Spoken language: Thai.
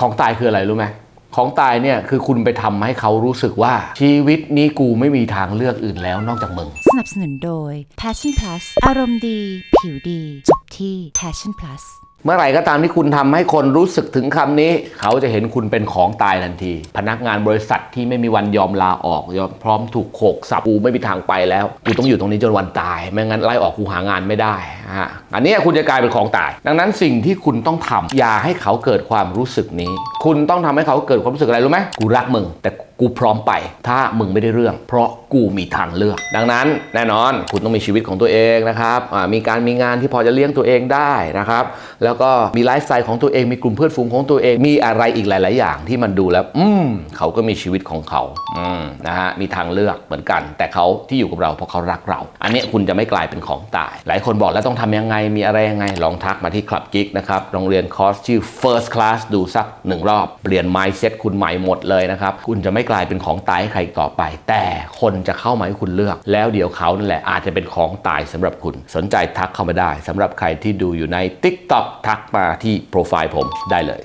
ของตายคืออะไรรู้ไหมของตายเนี่ยคือคุณไปทำให้เขารู้สึกว่า ชีวิตนี้กูไม่มีทางเลือกอื่นแล้วนอกจากมึง สนับสนุนโดย Passion Plus อารมณ์ดี ผิวดี จบที่ Passion Plus เมื่อไหร่ก็ตามที่คุณทำให้คนรู้สึกถึงคำนี้ เขาจะเห็นคุณเป็นของตายทันที พนักงานบริษัทที่ไม่มีวันยอมลาออกยอมพร้อมถูกโขกสับกูไม่มีทางไปแล้วกูต้องอยู่ตรงนี้จนวันตาย ไม่งั้นไล่ออกกูหางานไม่ได้ฮะอันนี้คุณจะกลายเป็นของตาย ดังนั้นสิ่งที่คุณต้องทำอย่าให้เขาเกิดความรู้สึกนี้ คุณต้องทำให้เขาเกิดความรู้สึกอะไรรู้ไหมกูรักมึง แต่กูพร้อมไป ถ้ามึงไม่ได้เรื่อง เพราะกูมีทางเลือก ดังนั้นแน่นอนคุณต้องมีชีวิตของตัวเองนะครับมีการมีงานที่พอจะเลี้ยงตัวเองได้นะครับ แล้วก็มีไลฟ์สไตล์ของตัวเองมีกลุ่มเพื่อนฝูงของตัวเองมีอะไรอีกหลาย ๆ อย่างที่มันดูแล้ว อืมเขาก็มีชีวิตของเขาอืมนะฮะมีทางเลือกเหมือนกัน แต่เขาที่อยู่กับเราเพราะเขารักเรา อันนี้คุณจะไม่กลายเป็นของตาย หลายคนบอกแล้วต้องทำยังไงมีอะไรยังไง ลองทักมาที่คลับกิกนะครับ โรงเรียนคอร์สชื่อ first class ดูสักหนึ่งรอบ เปลี่ยน mindset คุณใหม่หมดเลยนะครับ คุณจะไม่กลายเป็นของตายให้ใครต่อไป แต่คนจะเข้ามาให้คุณเลือก แล้วเดี๋ยวเขานั่นแหละอาจจะเป็นของตายสำหรับคุณ สนใจทักเข้ามาได้สำหรับใครที่ดูอยู่ใน TikTok ทักมาที่โปรไฟล์ผมได้เลย